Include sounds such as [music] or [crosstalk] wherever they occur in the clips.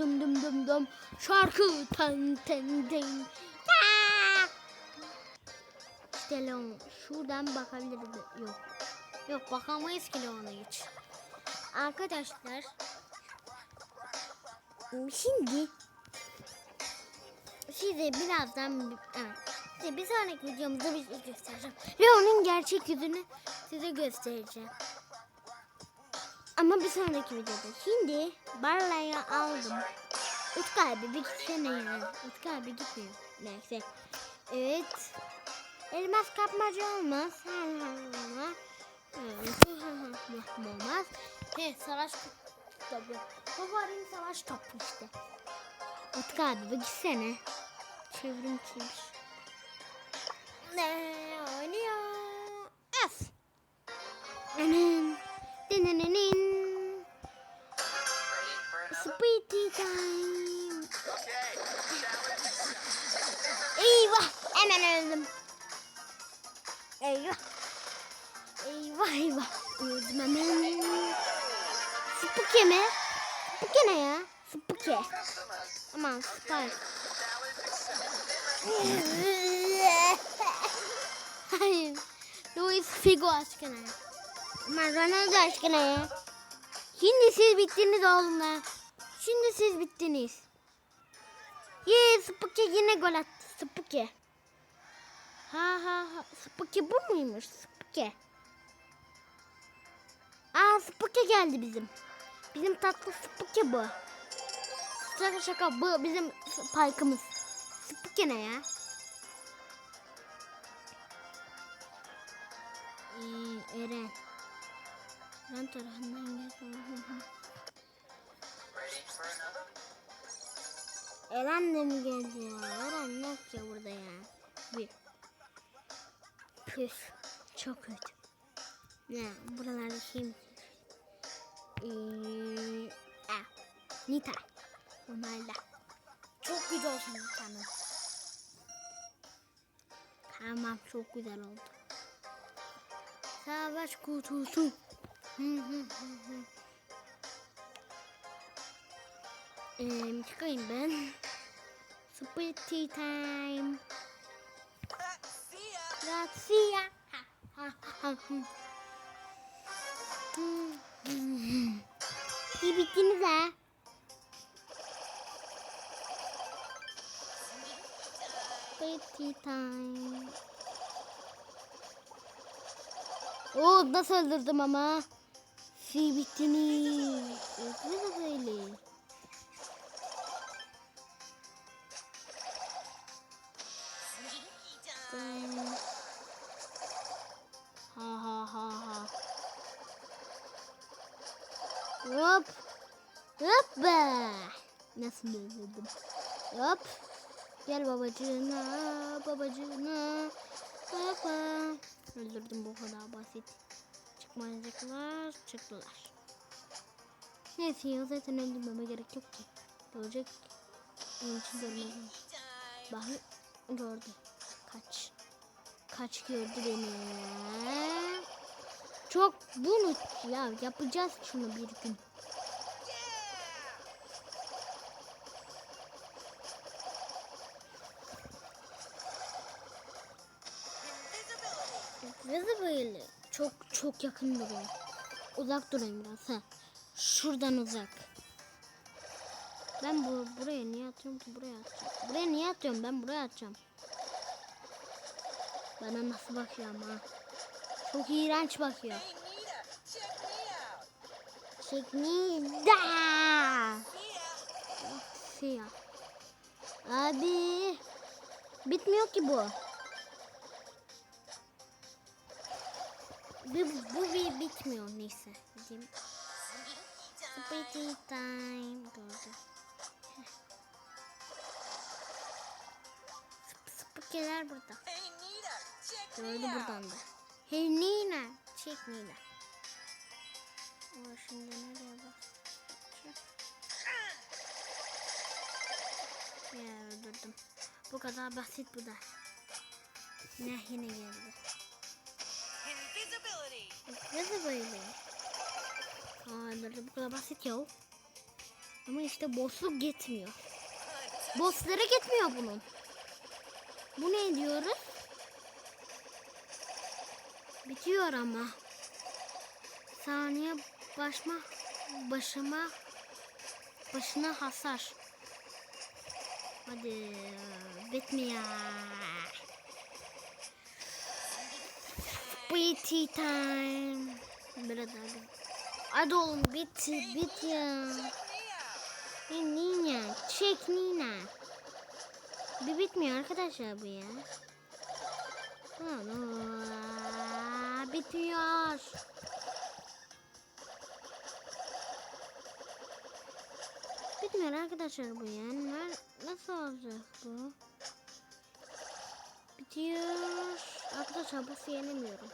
dum dum dum dum. Şarkı ten ten ten. İşte Leon. Şuradan bakabiliriz. Yok. Yok bakamayız ki Leon'a hiç. Arkadaşlar. Şimdi size birazdan evet, size bir sonraki videomuzda bir göstereceğim. Leon'un gerçek yüzünü size göstereceğim. Ama bir sonraki videoda. Şimdi Barla'yı aldım. Utku abi bir gitsene ya. Utku abi gitmiyor. Neyse. Evet. Elmas kapmaca olmaz. olmaz. He savaş topu. Favorim savaş topu işte. Utku abi bir gitsene. Çevrim çevir. Ne oynuyor? F. Anan. Dininin. Aman Spike. [laughs] Hayır. Luis Figo aşkına. Aman Ronaldo aşkına ya. Şimdi siz bittiniz oğlum ya. Şimdi siz bittiniz. Yee Spooky yine gol attı. Spooky. Ha ha ha. Spooky bu muymuş? Spooky. Aa Spooky geldi bizim. Bizim tatlı Spooky bu. Şaka şaka bu bizim parkımız. Spooky ne ya? Ee, Eren. Eren tarafından gel. Eren de mi geldi ya? Eren yok ya burada ya. Bir. Püf. Çok kötü. Ne? Buralarda şey mi? Ee, ah. Nita. Onlarla. Çok güzel olsun Nita'nın. Tamam çok güzel oldu. Savaş kutusu. Ee, çıkayım ben. Spitty time. Grazie. İyi bittiniz ha. Spitty time. Oo nasıl öldürdüm ama. Şey bittiniz. De böyle. Ha ha ha ha. Hop. Hoppa. Nasıl öldürdüm? Hop. Gel babacığına, babacığına. Hoppa. Öldürdüm bu kadar basit. Çıkmayacaklar, çıktılar. Neyse ya zaten öldürmeme gerek yok ki. Görecek. Onun için görmezdim. Bak gördü. Kaç. Kaç gördü beni. Çok bunu ya yapacağız şunu bir gün. Nasıl böyle? Çok çok yakın duruyor. Uzak durayım biraz ha. Şuradan uzak. Ben bu buraya niye atıyorum ki buraya atacağım. Buraya niye atıyorum ben buraya atacağım. Bana nasıl bakıyor ama. Çok iğrenç bakıyor. Check me da. Siyah. Abi. Bitmiyor ki bu. Bu, bu bir bitmiyor neyse. Bizim Spitty time. Gördüm. Spıkeler burada. Gördü buradan da. Hey Nina. Çek Nina. O şimdi nereye bak? Ya öldürdüm. Bu kadar basit bu da. Ne yine geldi. Aa öldürdüm bu kadar basit ya. Ama işte boss'luk gitmiyor. Boss'lara gitmiyor bunun. Bu ne diyoruz? Bitiyor ama. Saniye başma başıma başına hasar. Hadi bitmiyor. BT time. Biraz bir- Hadi oğlum bit bit ya. Nina çek Nina. Bir bitmiyor arkadaşlar bu ya. Aa, Bitiyor. Bitmiyor arkadaşlar bu ya. Nasıl olacak bu? Bitiyor. Arkadaşlar bu yenemiyorum.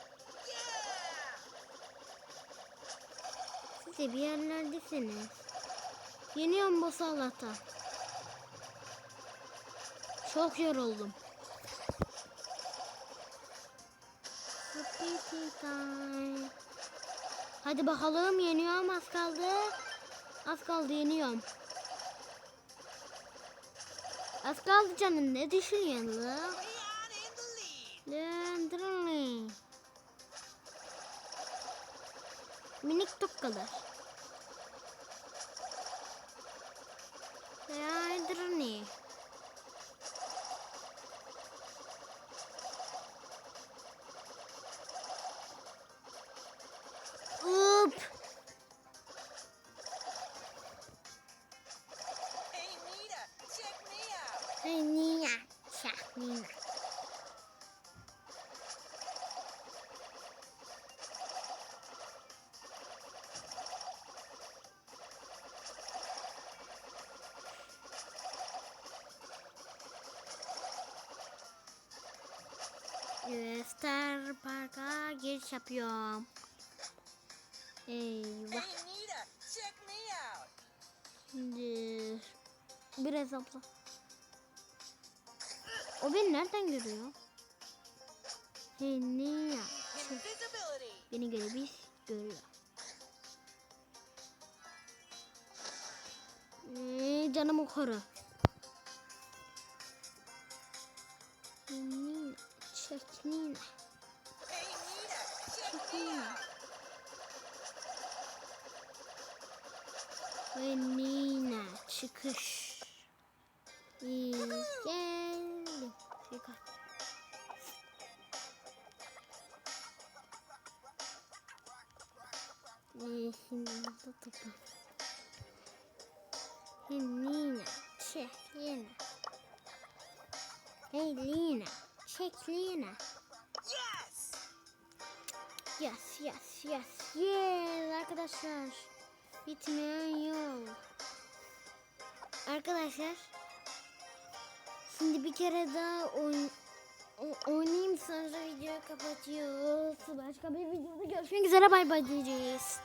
Siz de bir yerlerdesiniz. Yeniyorum bu salata. Çok yoruldum. Hadi bakalım yeniyorum az kaldı. Az kaldı yeniyorum. Az kaldı canım ne düşünüyorsun Döndürme. Minik. Döndürme. Up. Hey Nita, check me out. Star Park'a giriş yapıyorum. Eyvah. Şimdi biraz abla. O beni nereden görüyor? Hey Nina. Beni görebilir, görüyor. Ee, canımı koru. Hey Nita, check me Nina. out. Nina çıkış. İyi geldi. Topla. Hey Nina, Lina. Hey Lina, Lina. Yes. Yes, yes, yes arkadaşlar. Bitmeyen yol. Arkadaşlar. Şimdi bir kere daha oyn o- oynayayım sonra videoyu kapatıyoruz. Başka bir videoda görüşmek üzere bay bay diyeceğiz.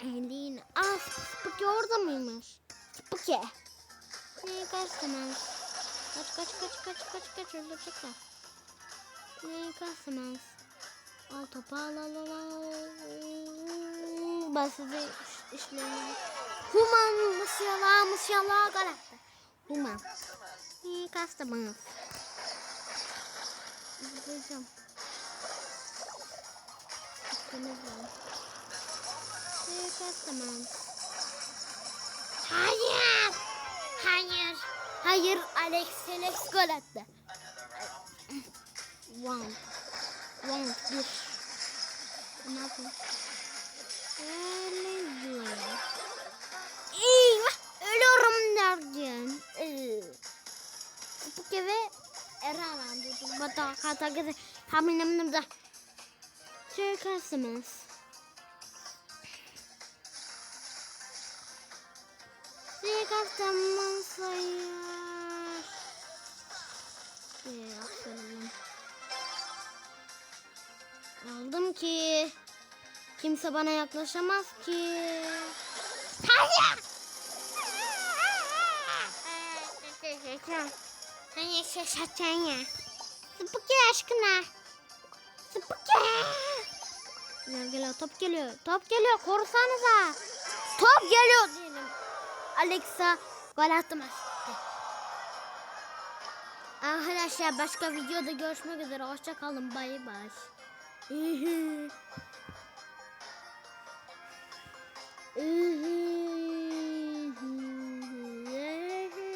Elin. Ah Spooky orada mıymış? Spooky. Ne kaç tamam. Kaç kaç kaç kaç kaç kaç öldürecekler. Ne kaç tamam. Al topu al al al al. İş, işlerini... Human mısyalar mısyalar galakta. Human. İyi customers. İzleyeceğim. Hakkınız var. İyi customers. Hayır. Hayır. Hayır Alex Alex gol attı. One. One. Bir. Ne yapayım? Eyvah! Ölüyorum derken. Ee, Bu keve Erhan durdum. Bata kata gide. Hamilim da. Suikarsınız. Suikarsınız sayar. Ee, aferin. Aldım ki. Kimse bana yaklaşamaz ki. Hayır! Hani şaşırtacaksın ya. Sıpıkı aşkına. Sıpıkı. Gel geliyor top geliyor. Top geliyor korusanıza. Top geliyor diyelim. Alexa gol attı maç. bitti. Arkadaşlar başka videoda görüşmek üzere. Hoşça kalın. Bay bay. Iı.